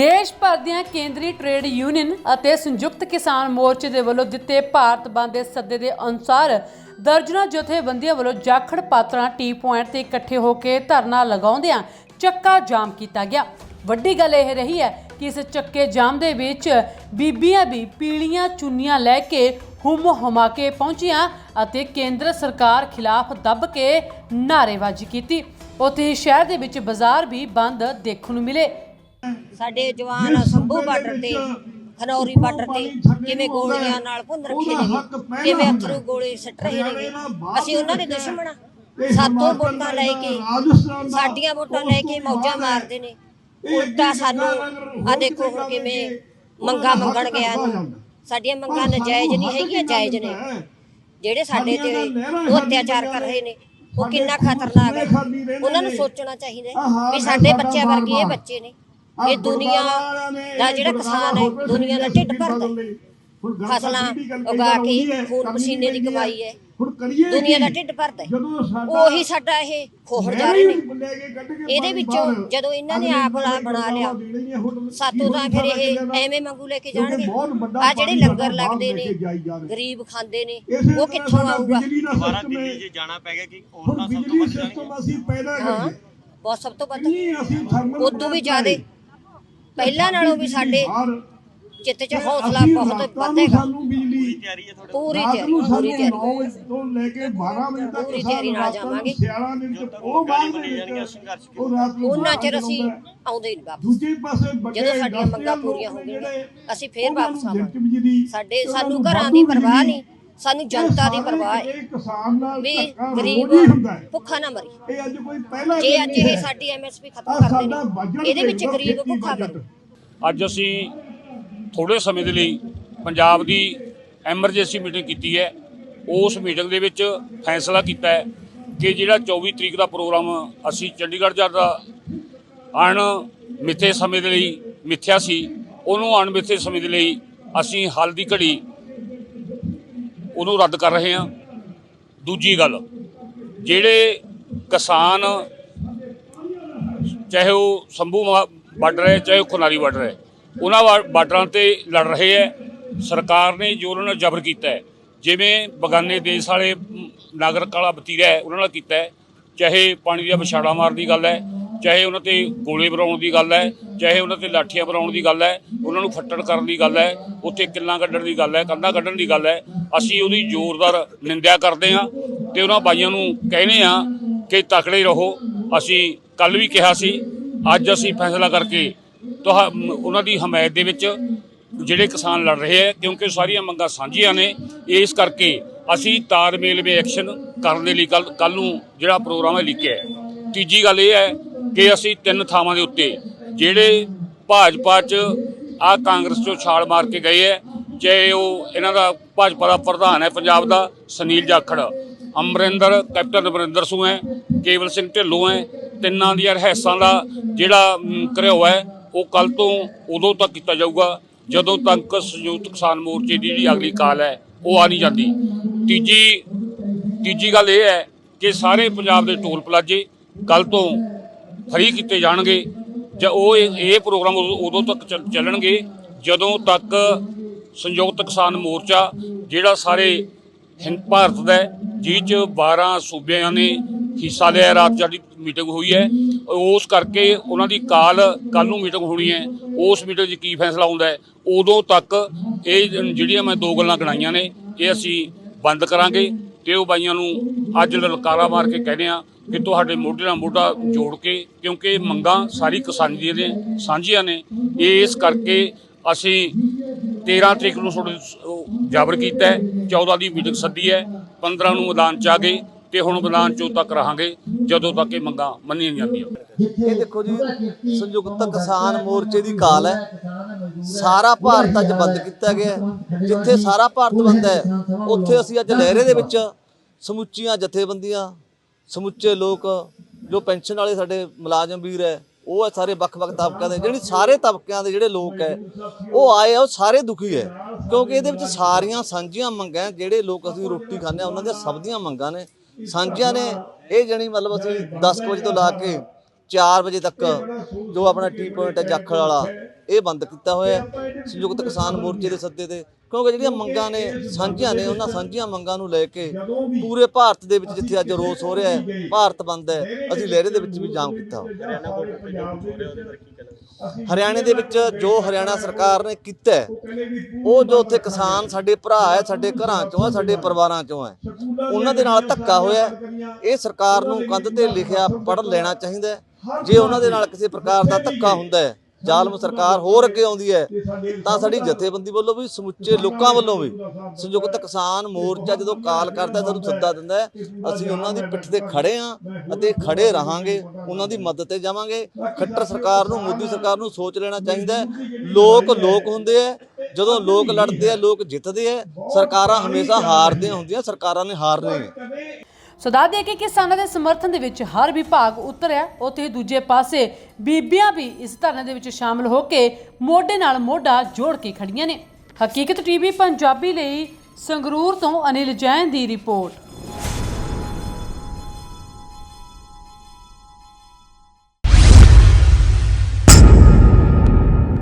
ਦੇਸ਼ ਭਰ ਦੀਆਂ ਕੇਂਦਰੀ ਟ੍ਰੇਡ ਯੂਨੀਅਨ ਅਤੇ ਸੰਯੁਕਤ ਕਿਸਾਨ ਮੋਰਚੇ ਦੇ ਵੱਲੋਂ ਦਿੱਤੇ ਭਾਰਤ ਬੰਦ ਦੇ ਸੱਦੇ ਦੇ ਅਨੁਸਾਰ ਦਰਜਨਾ ਜਥੇਬੰਦੀਆਂ ਵੱਲੋਂ ਜਾਖੜ ਪਾਤਰਾਂ ਟੀ ਪੁਆਇੰਟ ਤੇ ਇਕੱਠੇ ਹੋ ਕੇ ਧਰਨਾ ਲਗਾਉਂਦਿਆਂ ਚੱਕਾ ਜਾਮ ਕੀਤਾ ਗਿਆ। ਵੱਡੀ ਗੱਲ ਇਹ ਰਹੀ ਹੈ ਕਿ ਇਸ ਚੱਕੇ ਜਾਮ ਦੇ ਵਿੱਚ ਬੀਬੀਆਂ ਵੀ ਪੀਲੀਆਂ ਚੁੰਨੀਆਂ ਲੈ ਕੇ ਹੁਮ ਹੁਮਾ ਕੇ ਪਹੁੰਚੀਆਂ ਅਤੇ ਕੇਂਦਰ ਸਰਕਾਰ ਖਿਲਾਫ ਦੱਬ ਕੇ ਨਾਅਰੇਬਾਜ਼ੀ ਕੀਤੀ। ਉੱਥੇ ਹੀ ਸ਼ਹਿਰ ਦੇ ਵਿੱਚ ਬਾਜ਼ਾਰ ਵੀ ਬੰਦ ਦੇਖਣ ਨੂੰ ਮਿਲੇ। ਸਾਡੇ ਜਵਾਨ ਸੰਭੂ ਬਾਰਡਰ ਤੇ ਖਨੌਰੀ ਬਾਰਡਰ ਤੇ ਕਿਵੇਂ ਗੋਲੀਆਂ ਨਾਲ ਭੁੰਨ ਰੱਖੇ ਨੇ ਕਿਵੇਂ ਅਥਰੂ ਗੋਲੇ ਸਿੱਟ ਰਹੇ ਨੇ। ਅਸੀਂ ਉਹਨਾਂ ਦੇ ਦੁਸ਼ਮਣ ਸਾਤੋਂ ਵੋਟਾਂ ਲੈ ਕੇ ਸਾਡੀਆਂ ਵੋਟਾਂ ਲੈ ਕੇ ਮੌਜਾਂ ਮਾਰਦੇ ਨੇ। ਉਲਟਾ ਸਾਨੂੰ ਆ ਦੇਖੋ ਹੁਣ ਕਿਵੇਂ ਮੰਗਾ ਮੰਗਣ ਗਿਆ। ਸਾਡੀਆਂ ਮੰਗਾਂ ਨਜਾਇਜ਼ ਨਹੀਂ ਹੈਗੀਆਂ ਜਾਇਜ਼ ਨੇ। ਜਿਹੜੇ ਸਾਡੇ ਤੇ ਉਹ ਅਤਿਆਚਾਰ ਕਰ ਰਹੇ ਨੇ ਉਹ ਕਿੰਨਾ ਖਤਰਨਾਕ ਹੈ। ਉਹਨਾਂ ਨੂੰ ਸੋਚਣਾ ਚਾਹੀਦਾ ਵੀ ਸਾਡੇ ਬੱਚਿਆਂ ਵਰਗੇ ਇਹ ਬੱਚੇ ਨੇ। ਇਹ ਦੁਨੀਆ ਦਾ ਜਿਹੜਾ ਕਿਸਾਨ ਹੈ ਦੁਨੀਆ ਦਾ ਢਿੱਡ ਭਰਦਾ ਹੈ। ਫਸਲਾਂ ਉਗਾ ਕੇ ਖੂਨ ਪਸੀਨੇ ਦੀ ਕਮਾਈ ਹੈ। ਦੁਨੀਆ ਦਾ ਢਿੱਡ ਭਰਦਾ ਹੈ। ਉਹੀ ਸਾਡਾ ਇਹ ਖੋਹਰ ਜਾ ਰਹੇ ਨੇ। ਇਹਦੇ ਵਿੱਚੋਂ ਜਦੋਂ ਇਹਨਾਂ ਨੇ ਆਪ ਲਾ ਬਣਾ ਲਿਆ ਸਾਤੋਂ ਤਾਂ ਫਿਰ ਇਹ ਐਵੇਂ ਮੰਗੂ ਲੈ ਕੇ ਜਾਣਗੇ। ਆ ਜਿਹੜੇ ਲੰਗਰ ਲੱਗਦੇ ਨੇ ਗਰੀਬ ਖਾਂਦੇ ਨੇ ਉਹ ਕਿੱਥੋਂ ਆਊਗਾ? ਦੁਬਾਰਾ ਦਿੱਲੀ ਜੇ ਜਾਣਾ ਪੈ ਗਿਆ ਕਿ ਔਰਤਾਂ ਸਭ ਤੋਂ ਵੱਧ ਜਾਣਗੀਆਂ ਬਹੁਤ ਸਭ ਤੋਂ ਵੱਧ ਉਦੋਂ ਵੀ ਜ਼ਿਆਦੇ ਪਹਿਲਾਂ ਨਾਲੋਂ ਵੀ ਸਾਡੇ ਚਿੱਤ 'ਚ ਹੌਸਲਾ ਬਹੁਤ ਵੱਧੇਗਾ ਪੂਰੀ ਤਿਆਰੀ ਹੈ ਤੁਹਾਡੇ ਪੂਰੀ ਤਿਆਰੀ ਪੂਰੀ ਤਿਆਰੀ। ਤੋਂ ਲੈ ਕੇ 12 ਵਜੇ ਤੱਕ ਪੂਰੀ ਤਿਆਰੀ ਨਾਲ ਜਾਵਾਂਗੇ। ਉਹ ਬਾਅਦ ਉਹਨਾਂ ਚਿਰ ਅਸੀਂ ਆਉਂਦੇ ਹੀ। ਨਹੀਂ ਵਾਪਸ। ਦੂਜੇ ਪਾਸੇ ਜਦੋਂ ਸਾਡੀਆਂ ਮੰਗਾਂ ਪੂਰੀਆਂ ਹੋ ਗਈਆਂ ਅਸੀਂ ਫੇਰ ਵਾਪਸ ਆਵਾਂਗੇ। ਸਾਡੇ ਸਾਨੂੰ ਘਰਾਂ ਦੀ ਪਰਵਾਹ ਨਹੀਂ। ਸਾਨੂੰ ਜਨਤਾ ਦੀ ਪਰਵਾਹ ਹੈ ਸਾਰੇ ਕਿਸਾਨ ਨਾਲ ਵੀ ਗਰੀਬ। ਭੁੱਖਾ ਨਾ ਮਰੇ ਇਹ ਅੱਜ ਕੋਈ ਪਹਿਲਾ ਜੇ ਅੱਜ ਇਹ। ਸਾਡੀ ਐਮਐਸਪੀ ਖਤਮ ਬਜਟ ਨੇ ਇਹਦੇ ਵਿੱਚ ਗਰੀਬ ਭੁੱਖਾ। ਮਰੇ ਅੱਜ ਅਸੀਂ ਥੋੜੇ ਸਮੇਂ ਦੇ ਲਈ ਪੰਜਾਬ ਦੀ ਐਮਰਜੈਂਸੀ ਮੀਟਿੰਗ ਕੀਤੀ ਹੈ ਉਸ ਮੀਟਿੰਗ ਦੇ ਵਿੱਚ ਫੈਸਲਾ ਕੀਤਾ ਹੈ ਕਿ ਜਿਹੜਾ 24 ਤਰੀਕ ਦਾ ਪ੍ਰੋਗਰਾਮ ਅਸੀਂ ਚੰਡੀਗੜ੍ਹ ਜਾ ਦਾ ਅਣ ਮਿੱਥੇ ਸਮੇਂ ਦੇ ਲਈ ਮਿੱਥਿਆ ਸੀ ਉਹਨੂੰ ਅਣਮਿੱਥੇ ਸਮੇਂ ਦੇ ਲਈ ਅਸੀਂ ਹੱਲ ਦੀ ਘੜੀ ਉਹਨੂੰ ਰੱਦ ਕਰ ਰਹੇ ਹਾਂ। ਦੂਜੀ ਗੱਲ, ਜਿਹੜੇ ਕਿਸਾਨ, ਚਾਹੇ ਉਹ ਸੰਭੂ ਮਾ- ਬਾਰਡਰ ਹੈ ਚਾਹੇ ਉਹ ਖੁਨਾਰੀ ਬਾਰਡਰ ਹੈ ਉਹਨਾਂ ਵਾ- ਬਾਰਡਰਾਂ ਤੇ ਲੜ ਰਹੇ ਹੈ। ਸਰਕਾਰ ਨੇ ਜੋ ਉਹਨਾਂ ਨਾਲ ਜ਼ਬਰ ਕੀਤਾ ਹੈ, ਜਿਵੇਂ ਬਗਾਨੇ ਦੇਸ਼ ਵਾਲੇ ਨਾਗਰਿਕ ਵਾਲਾ ਵਤੀਰਾ ਹੈ, ਉਹਨਾਂ ਨਾਲ ਕੀਤਾ ਹੈ। ਚਾਹੇ ਪਾਣੀ ਦੀਆਂ ਵਿਛਾੜਾ ਮਾਰਨ ਦੀ ਗੱਲ ਹੈ ਚਾਹੇ ਉਹਨਾਂ ਤੇ ਗੋਲੇ ਬਰਾਉਣ ਦੀ ਗੱਲ ਹੈ, ਚਾਹੇ ਉਹਨਾਂ ਤੇ ਲਾਠੀਆਂ ਬਰਾਉਣ ਦੀ ਗੱਲ ਹੈ, ਉਹਨਾਂ ਨੂੰ ਫੱਟੜ ਕਰਨ ਦੀ ਗੱਲ ਹੈ, ਉੱਥੇ ਕਿੱਲਾਂ ਕੱਢਣ ਦੀ ਗੱਲ ਹੈ, ਕੰਧਾਂ ਕੱਢਣ ਦੀ ਗੱਲ ਹੈ, ਅਸੀਂ ਉਹਦੀ ਜ਼ੋਰਦਾਰ ਨਿੰਦਿਆ ਕਰਦੇ ਹਾਂ ਤੇ ਉਹਨਾਂ ਬਾਈਆਂ ਨੂੰ ਕਹਿੰਦੇ ਆ ਕਿ ਤਕੜੇ ਰਹੋ। ਅਸੀਂ ਕੱਲ ਵੀ ਕਿਹਾ ਸੀ, ਅੱਜ ਅਸੀਂ ਫੈਸਲਾ ਕਰਕੇ ਤੁਹਾ, ਉਹਨਾਂ ਦੀ ਹਮਾਇਤ ਦੇ ਵਿੱਚ ਜਿਹੜੇ ਕਿਸਾਨ ਲੜ ਰਹੇ ਹੈ, ਕਿਉਂਕਿ ਸਾਰੀਆਂ ਮੰਗਾਂ ਸਾਂਝੀਆਂ ਨੇ, ਇਸ ਕਰਕੇ ਅਸੀਂ ਤਾਲਮੇਲ ਵਿੱਚ ਐਕਸ਼ਨ ਕਰਨ ਦੇ ਲਈ ਕੱਲ ਕੱਲ ਨੂੰ ਜਿਹੜਾ ਪ੍ਰੋਗਰਾਮ ਹੈ ਲਿਖਿਆ ਤੀਜੀ ਗੱਲ ਇਹ ਹੈ ਕਿ ਅਸੀਂ ਤਿੰਨ ਥਾਵਾਂ ਦੇ ਉੱਤੇ ਜਿਹੜੇ ਭਾਜਪਾ 'ਚ ਆ ਕਾਂਗਰਸ 'ਚੋਂ ਛਾਲ ਮਾਰ ਕੇ ਗਏ ਹੈ ਚਾਹੇ ਉਹ ਇਹਨਾਂ ਦਾ ਭਾਜਪਾ ਦਾ ਪ੍ਰਧਾਨ ਹੈ ਪੰਜਾਬ ਦਾ ਸੁਨੀਲ ਜਾਖੜ। ਅਮਰਿੰਦਰ ਕੈਪਟਨ ਅਮਰਿੰਦਰ ਸਿੰਘ ਹੈ ਕੇਵਲ ਸਿੰਘ ਢਿੱਲੋਂ ਹੈ ਤਿੰਨਾਂ ਦੀਆਂ ਰਹਿਸਾਂ ਦਾ ਜਿਹੜਾ ਮ, ਹੈ ਉਹ ਕੱਲ ਤੋਂ ਉਦੋਂ ਤੱਕ ਕੀਤਾ ਜਾਊਗਾ ਜਦੋਂ ਤੱਕ ਸੰਯੁਕਤ ਕਿਸਾਨ ਮੋਰਚੇ ਦੀ ਜਿਹੜੀ ਅਗਲੀ ਕਾਲ ਹੈ ਉਹ ਆ ਨਹੀਂ ਜਾਂਦੀ। ਤੀਜੀ ਤੀਜੀ ਗੱਲ ਇਹ ਹੈ ਕਿ ਸਾਰੇ ਪੰਜਾਬ ਦੇ ਟੋਲ ਪਲਾਜੇ ਕੱਲ ਤੋਂ ਫਰੀ ਕੀਤੇ ਜਾਣਗੇ ਜਾਂ ਉਹ ਇਹ ਇਹ ਪ੍ਰੋਗਰਾਮ ਉਦੋਂ ਉਦੋਂ ਤੱਕ ਚੱਲ- ਚੱਲਣਗੇ ਜਦੋਂ ਤੱਕ ਸੰਯੁਕਤ ਕਿਸਾਨ ਮੋਰਚਾ ਜਿਹੜਾ ਸਾਰੇ ਹਿੰਦ ਭਾਰਤ ਦਾ ਹੈ, ਚ 12 ਸੂਬਿਆਂ ਨੇ ਹਿੱਸਾ ਲਿਆ ਰਾਤ ਜਿਹੜੀ ਮੀਟਿੰਗ ਹੋਈ ਹੈ ਉਸ ਕਰਕੇ ਉਹਨਾਂ ਦੀ ਕਾਲ ਕੱਲ ਨੂੰ ਮੀਟਿੰਗ ਹੋਣੀ ਹੈ ਉਸ ਮੀਟਿੰਗ 'ਚ ਕੀ ਫੈਸਲਾ ਹੁੰਦਾ ਉਦੋਂ ਤੱਕ ਇਹ ਜਿਹੜੀਆਂ ਮੈਂ ਦੋ ਗੱਲਾਂ ਗਣਾਈਆਂ ਨੇ ਇਹ ਅਸੀਂ ਬੰਦ ਕਰਾਂਗੇ। ਤੇ ਉਹ ਬਾਈਆਂ ਨੂੰ ਅੱਜ ਲਲਕਾਰਾ ਮਾਰ ਕੇ ਕਹਿੰਦੇ ਆ ਕਿ ਤੁਹਾਡੇ ਮੋਢੇ ਨਾਲ ਮੋਢਾ ਜੋੜ ਕੇ, ਕਿਉਂਕਿ ਮੰਗਾਂ ਸਾਰੀ ਕਿਸਾਨੀ ਦੀਆਂ ਨੇ, ਸਾਂਝੀਆਂ ਨੇ। ਇਸ ਕਰਕੇ ਅਸੀਂ 13 ਤਰੀਕ ਨੂੰ ਤੁਹਾਡੇ ਜਾਬਰ ਕੀਤਾ ਹੈ 14 ਦੀ ਮੀਟਿੰਗ ਸੱਦੀ ਹੈ 15 ਨੂੰ ਮੈਦਾਨ ਚ ਆ ਗਏ ਤੇ ਹੁਣ ਮੈਦਾਨ ਚੋਂ ਤੱਕ ਰਹਾਂਗੇ। ਜਦੋਂ ਤੱਕ ਇਹ ਮੰਗਾਂ ਮੰਨੀਆਂ ਨਹੀਂ ਜਾਂਦੀਆਂ। ਇਹ ਦੇਖੋ ਜੀ ਸੰਯੁਕਤ ਕਿਸਾਨ ਮੋਰਚੇ ਦੀ ਕਾਲ ਹੈ। ਸਾਰਾ ਭਾਰਤ ਅੱਜ ਬੰਦ ਕੀਤਾ ਗਿਆ। ਜਿੱਥੇ ਸਾਰਾ ਭਾਰਤ ਬੰਦ ਹੈ ਉੱਥੇ ਅਸੀਂ ਅੱਜ ਲਹਿਰੇ ਦੇ ਵਿੱਚ ਸਮੁੱਚੀਆਂ ਜਥੇਬੰਦੀਆਂ ਸਮੁੱਚੇ ਲੋਕ ਜੋ ਪੈਨਸ਼ਨ ਵਾਲੇ ਸਾਡੇ ਮੁਲਾਜ਼ਮ ਵੀਰ ਹੈ ਉਹ ਹੈ ਸਾਰੇ ਵੱਖ-ਵੱਖ ਤਬਕਿਆਂ ਦੇ। ਜਿਹੜੀ ਸਾਰੇ ਤਬਕਿਆਂ ਦੇ ਜਿਹੜੇ ਲੋਕ ਹੈ ਉਹ ਆਏ ਆ ਉਹ ਸਾਰੇ ਦੁਖੀ ਹੈ। ਕਿਉਂਕਿ ਇਹਦੇ ਵਿੱਚ ਸਾਰੀਆਂ ਸਾਂਝੀਆਂ ਮੰਗਾਂ ਜਿਹੜੇ ਲੋਕ ਅਸੀਂ ਰੋਟੀ ਖਾਂਦੇ ਆ ਉਹਨਾਂ ਦੀਆਂ ਸਭ ਦੀਆਂ ਮੰਗਾਂ ਨੇ। ਸਾਂਝੀਆਂ ਨੇ ਇਹ ਜਣੀ ਮਤਲਬ ਅਸੀਂ 10 ਕੁ ਵਜੇ ਤੋਂ ਲਾ ਕੇ 4 ਵਜੇ ਤੱਕ ਜੋ ਆਪਣਾ ਟੀ ਪੁਆਇੰਟ ਹੈ ਜਾਖਲ ਵਾਲਾ ਇਹ ਬੰਦ ਕੀਤਾ ਹੋਇਆ ਹੈ। ਸੰਯੁਕਤ ਕਿਸਾਨ ਮੋਰਚੇ ਦੇ ਸੱਦੇ ਤੇ। ਕਿਉਂਕਿ ਜਿਹੜੀਆਂ ਮੰਗਾਂ ਨੇ ਸਾਂਝੀਆਂ ਨੇ ਉਹਨਾਂ ਸਾਂਝੀਆਂ ਮੰਗਾਂ ਨੂੰ ਲੈ ਕੇ ਪੂਰੇ ਭਾਰਤ ਦੇ ਵਿੱਚ ਜਿੱਥੇ ਅੱਜ ਰੋਸ ਹੋ ਰਿਹਾ ਹੈ ਭਾਰਤ ਬੰਦ ਹੈ ਅਸੀਂ ਲਹਿਰੇ ਦੇ ਵਿੱਚ ਵੀ ਜਾਮ ਕੀਤਾ। ਹੋਇਆ ਹਰਿਆਣੇ ਦੇ ਵਿੱਚ ਜੋ ਹਰਿਆਣਾ ਸਰਕਾਰ ਨੇ ਕੀਤਾ ਉਹ ਜੋ ਉੱਥੇ ਕਿਸਾਨ ਸਾਡੇ ਭਰਾ ਹੈ, ਸਾਡੇ ਘਰਾਂ ਚੋਂ ਹੈ, ਸਾਡੇ ਪਰਿਵਾਰਾਂ ਚੋਂ ਹੈ, ਉਹਨਾਂ ਦੇ ਨਾਲ ਧੱਕਾ ਹੋਇਆ ਇਹ ਸਰਕਾਰ ਨੂੰ ਕੰਧ ਤੇ ਲਿਖਿਆ ਪੜ੍ਹ ਲੈਣਾ ਚਾਹੀਦਾ ਜੇ ਉਹਨਾਂ ਦੇ ਨਾਲ ਕਿਸੇ ਪ੍ਰਕਾਰ ਦਾ ਧੱਕਾ ਹੁੰਦਾ ਹੈ ਜ਼ਾਲਮ ਸਰਕਾਰ ਹੋਰ ਅੱਗੇ ਆਉਂਦੀ ਹੈ, ਤਾਂ ਸਾਡੀ ਜਥੇਬੰਦੀ ਵੱਲੋਂ ਵੀ, ਸਮੁੱਚੇ ਲੋਕਾਂ ਵੱਲੋਂ ਵੀ ਸੰਯੁਕਤ ਕਿਸਾਨ ਮੋਰਚਾ ਜਦੋਂ ਕਾਲ ਕਰਦਾ ਸਾਨੂੰ ਸੱਦਾ ਦਿੰਦਾ ਅਸੀਂ ਉਹਨਾਂ ਦੀ ਪਿੱਠ ਤੇ ਖੜੇ ਹਾਂ ਅਤੇ ਖੜੇ ਰਹਾਂਗੇ, ਉਹਨਾਂ ਦੀ ਮਦਦ ਤੇ ਜਾਵਾਂਗੇ। ਖੱਟਰ ਸਰਕਾਰ ਨੂੰ, ਮੋਦੀ ਸਰਕਾਰ ਨੂੰ ਸੋਚ ਲੈਣਾ ਚਾਹੀਦਾ ਲੋਕ ਲੋਕ ਹੁੰਦੇ ਆ ਜਦੋਂ ਲੋਕ ਲੜਦੇ ਆ ਲੋਕ ਜਿੱਤਦੇ ਆ ਸਰਕਾਰਾਂ ਹਮੇਸ਼ਾ ਹਾਰਦੀਆਂ ਹੁੰਦੀਆਂ, ਸਰਕਾਰਾਂ ਨੇ ਹਾਰਨਾ ਸੋ ਦੱਸ ਦਈਏ ਕਿ ਕਿਸਾਨਾਂ ਦੇ ਸਮਰਥਨ ਦੇ ਵਿੱਚ ਹਰ ਵਿਭਾਗ ਉਤਰਿਆ। ਉੱਥੇ ਹੀ ਦੂਜੇ ਪਾਸੇ ਬੀਬੀਆਂ ਵੀ ਇਸ ਧਰਨੇ ਦੇ ਵਿੱਚ ਸ਼ਾਮਲ ਹੋ ਕੇ ਮੋਢੇ ਨਾਲ ਮੋਢਾ ਜੋੜ ਕੇ ਖੜੀਆਂ ਨੇ। ਹਕੀਕਤ ਟੀਵੀ, ਪੰਜਾਬੀ ਲਈ ਸੰਗਰੂਰ ਤੋਂ ਅਨਿਲ ਜੈਨ ਦੀ ਰਿਪੋਰਟ।